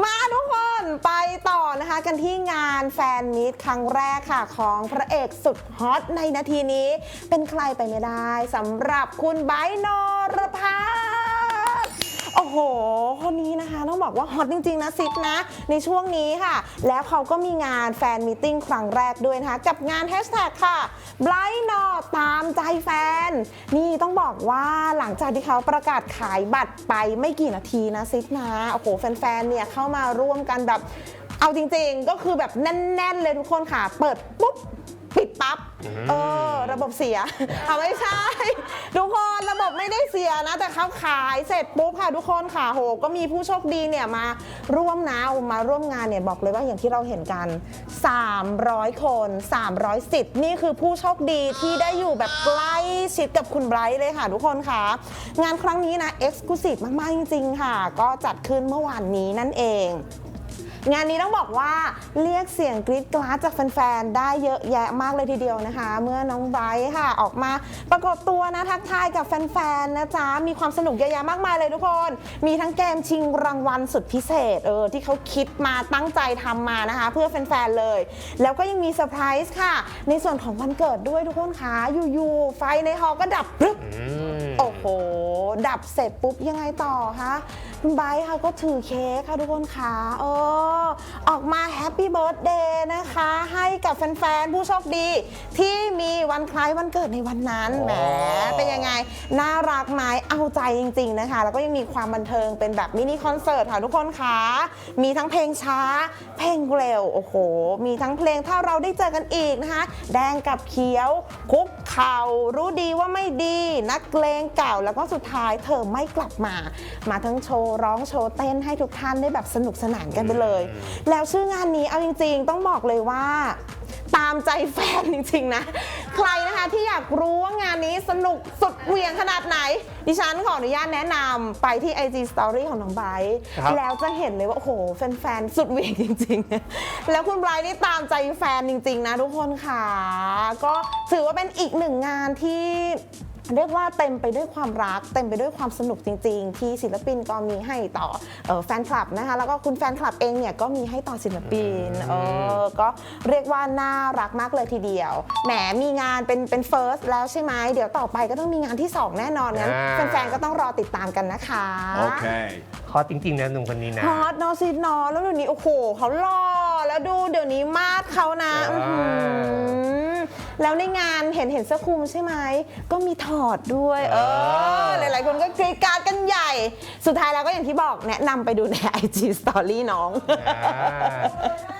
มาทุกคนไปต่อนะคะกันที่งานแฟนมิตครั้งแรกค่ะ ของพระเอกสุดฮอตในนาทีนี้ เป็นใครไปไม่ได้สำหรับคุณไบโนรพัฒน์ โอ้โห คนนี้นะคะต้อง บอกว่าฮอตจริงๆนะซิดนะ ในช่วงนี้ค่ะ แล้วเขาก็มีงานแฟนมิทติ้งครั้งแรกด้วยนะคะ กับงานแฮชแท็กค่ะ b l i n d ตามใจแฟน นี่ต้องบอกว่าหลังจากที่เขาประกาศขายบัตรไปไม่กี่นาทีนะซิดนะ โอ้โห แฟนๆ เนี่ยเข้ามาร่วมกันแบบ เอาจริงๆ ก็คือแบบแน่นๆ เลยทุกคนค่ะ เปิดปุ๊บปิดปั๊บ เออ ระบบเสีย เอาไม่ใช่ ทุกคนระบบไม่ เสียนะ แต่เขาขายเสร็จปุ๊บค่ะทุกคนค่ะโห ก็มีผู้โชคดีเนี่ยมาร่วมนะมาร่วมงานเนี่ยบอกเลยว่าอย่างที่เราเห็นกัน 300 คน 300สิทธิ์นี่คือผู้โชคดีที่ได้อยู่แบบใกล้ชิดกับคุณไบรท์เลยค่ะทุกคนค่ะ งานครั้งนี้นะเอ็กซ์คลูซีฟมาก ๆ จริง ๆ ค่ะ ก็จัดขึ้นเมื่อวานนี้นั่นเอง งานนี้ต้องบอกว่าเรียกเสียงกรี๊ดกราดจากแฟนๆ ได้เยอะแยะมากเลยทีเดียวนะคะ เมื่อน้องไบรท์ค่ะออกมาปรากฏตัวนะทักทายกับแฟนๆ นะจ๊ะ มีความสนุกเยอะแยะมากมายเลยทุกคน มีทั้งเกมชิงรางวัลสุดพิเศษเออที่เขาคิดมาตั้งใจทำมานะคะ เพื่อแฟนๆ เลย แล้วก็ยังมีเซอร์ไพรส์ค่ะ ในส่วนของวันเกิดด้วยทุกคนคะอยู่ๆไฟในฮอลล์ก็ดับพรึบอืมโอ้โห ดับเสร็จปุ๊บยังไงต่อคะคุณไบร์ทค่ะก็ถือเค้กค่ะทุกคนค่ะเออออกมาแฮปปี้เบิร์ a เดย์นะคะ ให้กับแฟนๆ ผู้โชคดีที่มีวันคล้ายวันเกิดในวันนั้นอ๋อแหมเป็นยังไง น่ารักไหมเอาใจจริง ๆนะคะ แล้วก็ยังมีความบันเทิงเป็นแบบมินิคอนเสิร์ตค่ะทุกคนค่ะมีทั้งเพลงช้า เพลงเร็วโอ้โห มีทั้งเพลงถ้าเราได้เจอกันอีกนะคะ แดงกับเขียว คุกเข่ารู้ดีว่าไม่ดี นักเลงเก่าแล้วก็สุดท้ายเธอไม่กลับมา มาทั้งโชว์ร้องโชว์เต้นให้ทุกท่านได้แบบสนุกสนานกันไปเลย แล้วชื่องานนี้เอาจริง ๆ ต้องบอกเลยว่า ตามใจแฟนจริงๆนะ ใครนะคะที่อยากรู้ว่างานนี้สนุกสุดเหวี่ยงขนาดไหน ดิฉันขออนุญาตแนะนำไปที่ IG Story ของน้องไบร์ครับทแล้วจะเห็นเลยว่า โอ้โห แฟนๆ สุดเหวี่ยงจริงๆ แล้วคุณไบรท์นี่ตามใจแฟนจริงๆ นะทุกคนค่ะ ก็ถือว่าเป็นอีกหนึ่งงานที่ เรียกว่าเต็มไปด้วยความรัก เต็มไปด้วยความสนุกจริง ๆ ที่ศิลปินก็มีให้ต่อเออแฟนคลับนะคะแล้วก็คุณแฟนคลับเองเนี่ยก็มีให้ต่อศิลปินเออก็เรียกว่าน่ารักมากเลยทีเดียวแหมมีงานเป็นเป็นเฟิร์สแล้วใช่ไหมเดี๋ยวต่อไปก็ต้องมีงานที่ 2 แน่นอนงั้นอ่าแฟนๆก็ต้องรอติดตามกันนะคะ Okay. ฮอตจริงๆนะหนุ่มคนนี้นะฮอตเนอะซิดเนอะแล้วเดี๋ยวนี้โอ้โหเขาหล่อแล้วดูเดี๋ยวนี้มาดเขานะอ่าอื้อหือ แล้วในงานเห็นเห็นเสื้อคลุมใช่ไหมก็มีถอดด้วย เออ หลายๆ คนก็กรีดกรารกันใหญ่ สุดท้ายแล้วก็อย่างที่บอกแนะนำไปดูใน IG Story น้อง อ่า